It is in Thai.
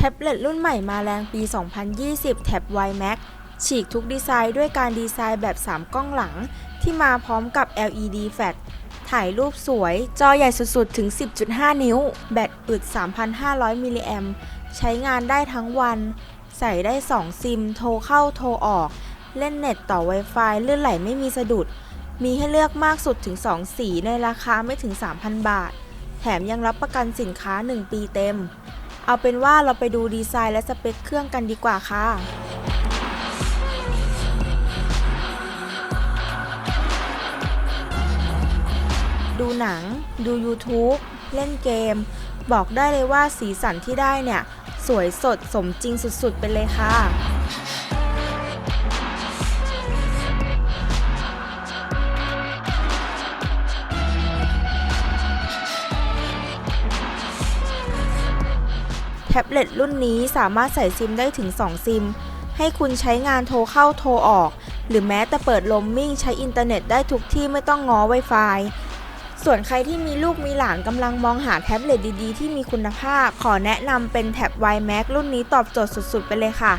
แท็บเล็ตรุ่นใหม่มาแรงปี 2020 แท็บ Y Max ฉีกทุกดีไซน์ด้วยการดีไซน์แบบ 3 กล้องหลัง ที่มาพร้อมกับ LED Flash ถ่ายรูปสวย จอใหญ่สุดๆ ถึง 10.5 นิ้ว แบตอึด 3,500 มิลลิแอมป์ใช้งานได้ทั้งวัน ใส่ได้ 2 ซิม โทรเข้าโทรออก เล่นเน็ตต่อ Wi-Fi ลื่นไหลไม่มีสะดุด มีให้เลือกมากสุดถึง 2 สีในราคาไม่ถึง 3,000 บาท แถมยังรับประกันสินค้า 1 ปีเต็ม เอาเป็นว่าเราไปดูดีไซน์และสเปคเครื่องกันดีกว่าค่ะดูหนัง ดู YouTube เล่นเกม บอกได้เลยว่าสีสันที่ได้เนี่ย สวยสดสมจริงสุดๆ ไปเลยค่ะ ท็บเล็ตรุ่นนี้สามารถใส่ซิมได้ถึง 2 ซิม ให้คุณใช้งานโทรเข้าโทรออก หรือแม้แต่เปิดลมมิ่งใช้อินเทอร์เน็ตได้ทุกที่ไม่ต้องง้อ Wi-Fi ส่วนใครที่มีลูกมีหลานกำลังมองหาแท็บเล็ตดีๆ ที่มีคุณภาพ ขอแนะนำเป็นแท็บ Y Max รุ่นนี้ตอบโจทย์สุดๆ ไปเลยค่ะ